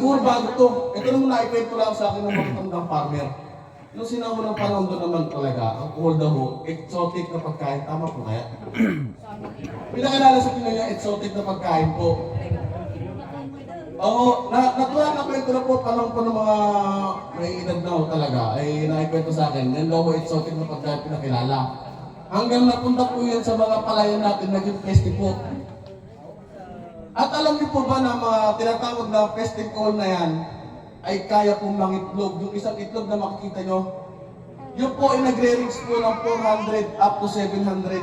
siguro bago to. Ito naman naikwento lang sa akin ng mga matandang farmer. Nung sinaunang panahon doon naman talaga, ang cold daw, exotic na pagkain. Tama po kaya? Pinakilala sa yung exotic na pagkain po. Oo, na natuwa na kwento na po panahon po ng mga may edad na ho talaga ay naikwento sa akin. Yan daw ho exotic na pagkain pinakilala. Hanggang napunta po yan sa mga palayan natin, naging festival. At alam niyo po ba na mga tinatawag na festival na yan ay kaya pong mangitlog. Yung isang itlog na makikita nyo, yun po ay nagre-reach po ng 400 up to 700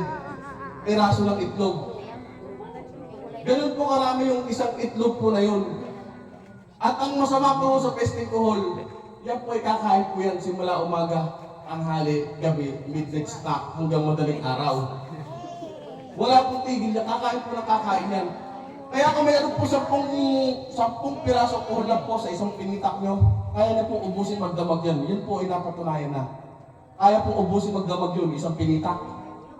piraso ng itlog. Ganun po karami yung isang itlog po na yun. At ang masama po sa festival, yan po ay kakain po yan simula umaga, tanghali, gabi, midnight snack hanggang madaling araw. Wala pong tigil yan, kakain po na kakain yan. Kaya kung mayroon po sampung, sampung piraso po lang po sa isang pinitak nyo, kaya na po ubusin magdamag yan. Yun po ay napatunayan na. Kaya po ubusin magdamag yun, isang pinitak.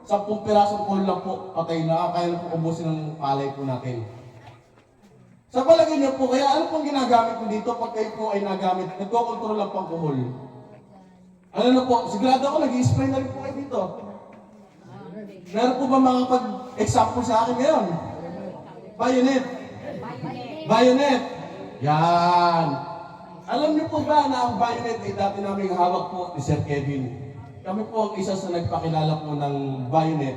Sampung piraso po lang po, patay na, kaya na po ubusin ng palay po natin. Sa palagay niyo po, kaya ano pong ginagamit mo dito pag kayo po ay nagamit, nagkokontrol ng pangkuhol? Ano na po, sigurado ako nag-i-spray na rin po kayo dito. Meron po ba mga pag-example sa akin ngayon? Bayonet. Bayonet. Yan. Alam niyo po ba na ang bayonet ay dati namin hawak po ni Sir Kevin. Kami po ang isa sa nagpakilala po ng bayonet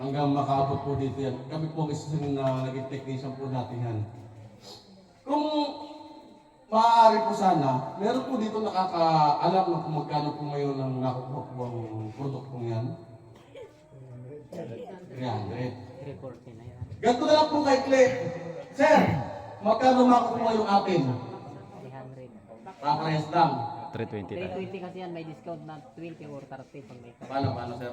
hanggang makaabot po dito yan. Kami po ang isa sa na naging technician po natin yan. Kung maaari po sana, meron po dito nakakaalam na kung magkano po ngayon ang nakukuha po ang produktong yan. 300. Report na yan. Ganito na lang po kay Clay. Sir, magkano makukuha yung atin? 300. Paparehas lang. 320 tayo. 320 kasi yan, may discount na 20 or 30 pag may card. Paano, paano sir?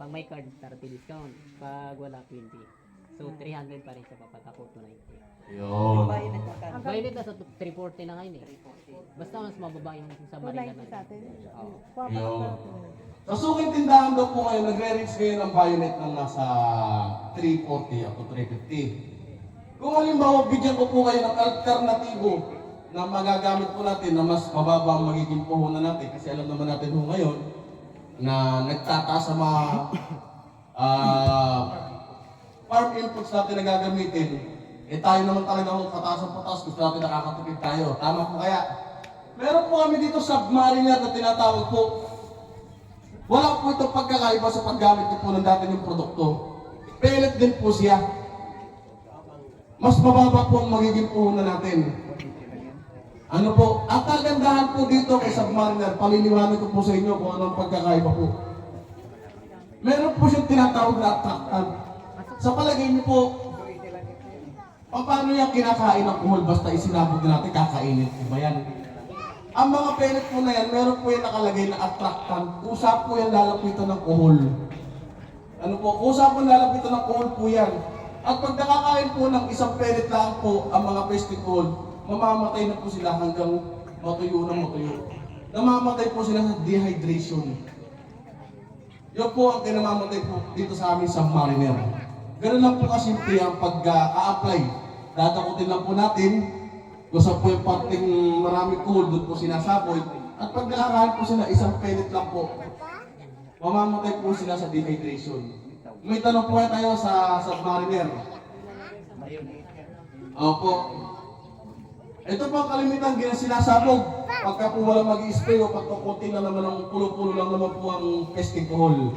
Pag may card, 30 discount. Pag wala, 20. So, 300 pa rin siya papatako to 90. Yun. Bayad na sa 340 na ngayon eh. Basta mas mababa yung sa Manila na. Oo. Yun. Sa suking tindahan daw po ngayon, nagre-reach ngayon ang bayonet ng nasa 340 up to 350. Kung halimbawa, bigyan ko po kayo ng alternatibo na magagamit po natin na mas mababa ang magiging puhunan natin kasi alam naman natin po ngayon na nagtataas sa mga ah, farm inputs natin na gagamitin, eh tayo naman talaga kung pataas ang pataas, gusto natin nakakatipid tayo. Tama po kaya? Meron po kami dito submariner na tinatawag po. Wala po itong pagkakaiba sa paggamit po ng dati ng produkto. Pellet din po siya. Mas mababa po ang magiging puhunan natin. Ano po, ang kagandahan po dito kay Submariner, paliliwanag ko po sa inyo kung anong pagkakaiba po. Meron po siyang tinatawag na attractant. Sa palagay niyo po, paano yung kinakain ng kuhol basta isinabog natin kakainin? Iba yan. Ang mga pellet po na yan, meron po yan nakalagay na attractant. Usap po yan lalapitan ng kuhol. Ano po, usap po lalapitan ng kuhol po yan. At pag nakakain po ng isang pellet lang po ang mga pesticol, mamamatay na po sila hanggang matuyo na matuyo. Namamatay po sila sa dehydration. Yun po ang kinamamatay po dito sa aming submariner. Ganun lang po kasimple ang pag-a-apply. Dadakutin lang po natin saan po yung parting maraming cool, doon po sinasaboy. At pag nakakain po sila, isang pellet lang po. Mamamatay po sila sa dehydration. May tanong po tayo sa submariner. Opo. Ito po ang kalimitan sinasabog. Pagka po wala mag spray o pagkukunti na naman ng pulo-pulo lang naman po ang pesting kohol.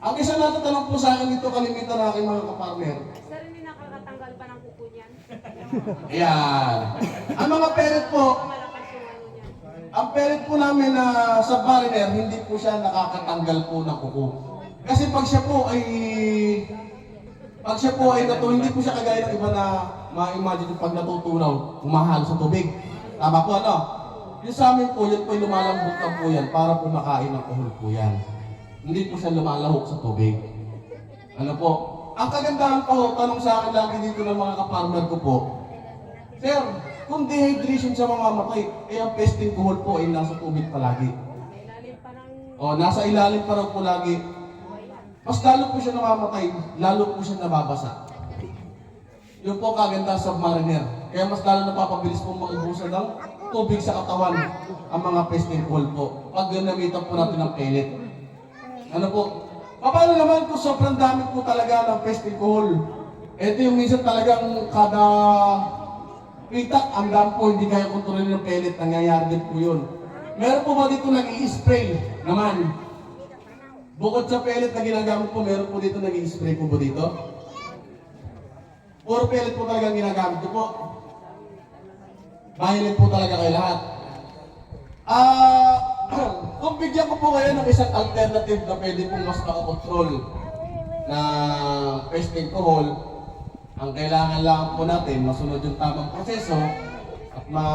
Ang isa natatanong po sa akin dito kalimitan ng aking mga kapartner. Sir, hindi nakakatanggal pa ng kuko niyan. Ayan. Ang mga parent po, ano ang parent po namin na sa mariner, hindi po siya nakakatanggal po ng kuko. Kasi pag siya po ay pag siya po ay nato, hindi po siya kagaya ng iba na ma-imagine pag natutunaw, umahalo sa tubig. Tama po ano? Yung sa amin po, yun po ay lumalambot lang po yan para po makain ng kuhol po yan. Hindi po siya lumalahok sa tubig. Ano po? Ang kagandahan po, tanong sa akin lagi dito ng mga kaparmer ko po, Sir, kung dehydration siya mamamatay, eh ang pesting kuhol po ay nasa tubig palagi. O, nasa ilalim pa raw po lagi. Mas lalo po siya namamatay, lalo po siya nababasa. Yung po kaganda submariner. Kaya mas lalo napapabilis pong maubusan ng tubig sa katawan ang mga pesting coal po. Pag ginamitan po natin ng pellet. Ano po? Paano naman kung sobrang dami po talaga ng pesting coal? Ito yung minsan talagang kada pitak, ang dami po, hindi kaya kontrolin ng pellet. Nangyayari din po yun. Meron po ba dito nag-i-spray naman? Bukod sa pellet na ginagamit po, meron po dito nag-i-spray po ba dito? Puro pellet po talaga ginagamit ko po. Violet po talaga kayo lahat. Ah, kung bigyan ko po kayo ng isang alternative na pwede pong mas makakontrol na pesting alcohol, ang kailangan lang po natin, masunod yung tamang proseso at ma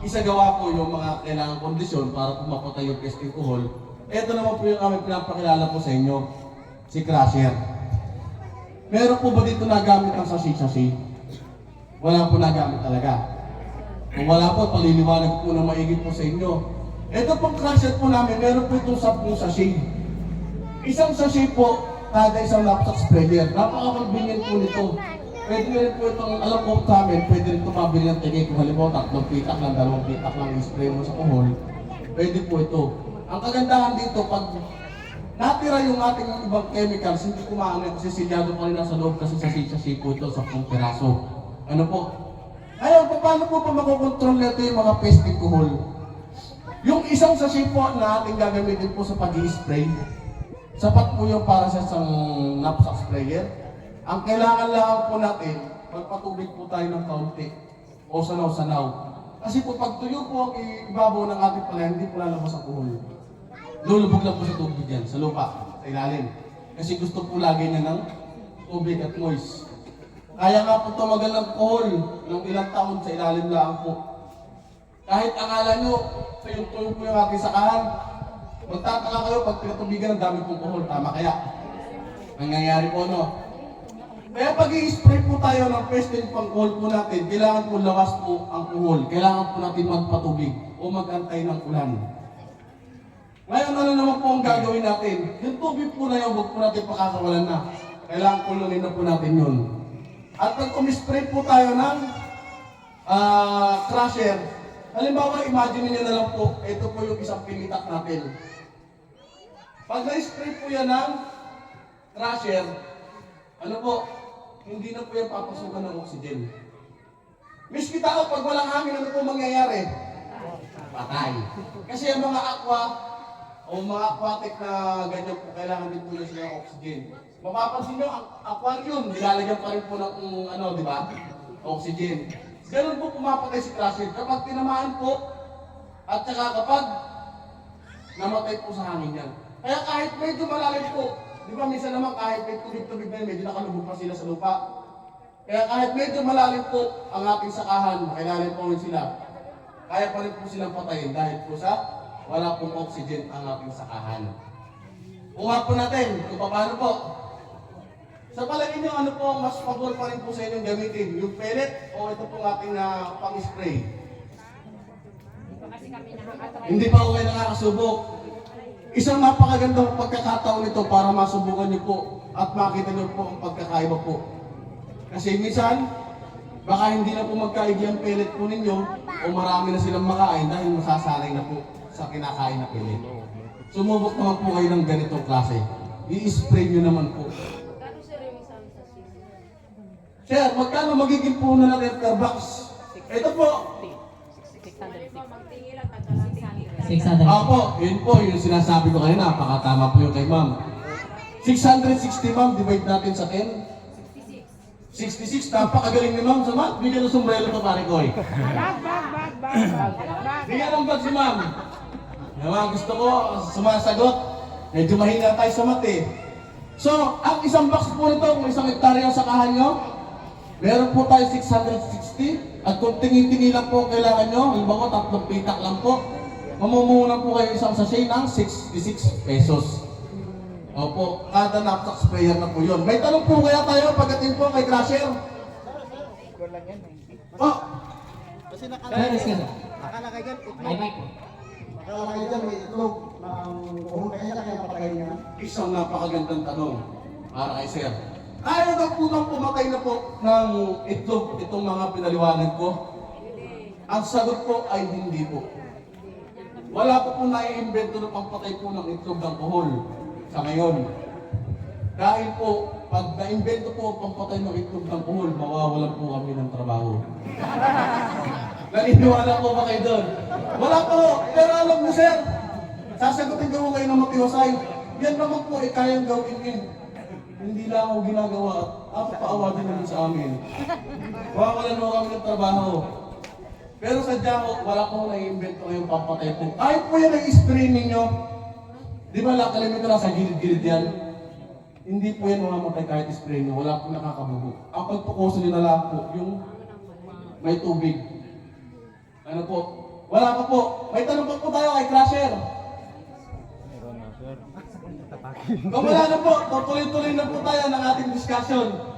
isagawa po yung mga kailangang kondisyon para po mapatay yung pesting alcohol. Ito naman po yung aming pinapakilala po sa inyo, si Crusher. Meron po ba dito nagamit ang sashi-sashi? Wala po nagamit talaga. Kung wala po, paliliwanag po na maigit po sa inyo. Ito pong crusher po namin, meron po itong 10 sachet. Isang sachet po, kada isang laptop sprayer. Napaka-convenient po nito. Pwede rin po itong, alam po sa amin, pwede rin ito mabili ng tigay. Kung halimbawa, tatlong pitak lang, dalawang pitak lang i-spray mo sa kuhol, pwede po ito. Ang kagandahan dito, pag natira yung ating ibang chemicals, hindi kumaano kasi silyado pa rin nasa loob kasi sa sachet po ito, 10 piraso. Ano po? Ayaw, paano po pa makokontrol nito yung mga pest alcohol? Yung isang sachet po na ating gagamitin po sa pag spray sapat po yung para sa isang knapsack sprayer. Ang kailangan lang po natin, magpatubig po tayo ng kaunti o sanaw-sanaw. Kasi po pag tuyo po ang ibabaw ng ating palayan, hindi po lalabas ang kuhol. Lulubog lang po sa tubig yan, sa lupa, sa ilalim. Kasi gusto po lagi niya ng tubig at moist. Kaya nga po tumagal ng kuhol ng ilang taon sa ilalim lang po. Kahit akala nyo, tuyo-tuyo po yung ating sakahan, magtataka kayo pag pinatubigan ng dami pong kuhol. Tama kaya? Nangyayari po, no? Kaya pag i-spray po tayo ng pesting pang kuhol po natin, kailangan po lawas po ang kuhol. Kailangan po natin magpatubig o magantay ng ulan. Ngayon, ano naman po ang gagawin natin? Yung tubig po na yun, huwag po natin pakakawalan na. Kailangan kulungin na po natin yun. At pag umispray po tayo ng ah, crusher, halimbawa, imagine niyo na lang po, ito po yung isang pinitak natin. Pag na-spray po yan ng crusher, ano po, hindi na po yan papasukan ng oxygen. Miski tao, pag walang hangin, ano po mangyayari? Patay. Kasi ang mga aqua, o mga aquatic na ganyan po, kailangan din po nila sila ng oxygen. Mapapansin nyo, ang aquarium, nilalagyan pa rin po ng um, ano, di ba? Oxygen. Ganun po pumapatay si crusher. Kapag tinamaan po, at saka kapag namatay po sa hangin yan. Kaya kahit medyo malalim po, di ba minsan naman kahit may tubig-tubig na yun, medyo nakalubog pa sila sa lupa. Kaya kahit medyo malalim po ang ating sakahan, makailalim po rin sila, kaya pa rin po silang patayin dahil po sa wala pong oxygen ang ating sakahan. Kuha po natin kung paano po. Sa palagay niyo, ano po ang mas pabor pa rin po sa inyong gamitin? Yung pellet o ito pong ating na pang-spray? Kami nakakatry. Hindi pa ako kayo nakakasubok. Isang napakagandang pagkakataon nito para masubukan niyo po at makita niyo po ang pagkakaiba po. Kasi minsan, baka hindi na po magkaigi ang pellet po ninyo o marami na silang makain dahil masasanay na po sa kinakain na pellet. Sumubok naman po kayo ng ganitong klase. I-spray niyo naman po. Kano sir yung isang sa sisi? Sir, magkano magiging na natin per box? Ito po, 600. Halimbawa, magtingin lang, tagalang 600. 600. Opo, yun po, yung sinasabi ko kanina, napakatama po yung kay ma'am. 660 ma'am, divide natin sa 10. 66, napakagaling ni ma'am sa math. Bigyan ng sombrero to pare ko eh. Bigyan ng bag si ma'am. Naman, gusto ko, sumasagot. Medyo mahina tayo sa math eh. So, ang isang box po nito, kung isang hektarya ang sakahan nyo, meron po tayo 660. At kung tingin-tingin lang po ang kailangan nyo, halimbawa tatlong pitak lang po, mamumuhunan po kayo isang sachet ng 66 pesos. Opo, kada knapsack sprayer na po yun. May tanong po kaya tayo pagdating po kay Crusher? Oh, Kasi nakalagay, ka. nakalagay dyan, Ay, itlog. Mike. Nakalagay dyan, may itlog. ng uhong kaya kaya patay niya. isang napakagandang tanong para kay Sir. Kaya daw po nang pumatay na po ng itlog itong mga pinaliwanag ko? Ang sagot ko ay hindi po. Wala po po naiimbento na pagpatay po ng itlog ng kuhol sa ngayon. Dahil po, pag naimbento po pampatay ng itlog ng kuhol, mawawalan po kami ng trabaho. Naniniwala po ba kayo doon? Wala po, pero alam mo sir, sasagutin ko kayo ng matiwasay. Yan naman po ay kayang gawin. Hindi lang ako ginagawa at paawa din naman sa amin. Mawawalan mo kami ng trabaho. Pero sadya ko, wala pong nai-invento ngayong pampatay po. Kahit po yan ang spray ninyo, di ba lakalimit ko lang sa gilid-gilid yan? Hindi po yan mamamatay kahit spray nyo, wala pong nakakabubo. Ang pagpukuso nila lang po, yung may tubig. Ano po? Wala pa po. May tanong pa po tayo kay Crusher. Kung na po, tutuloy-tuloy na po tayo ng ating discussion.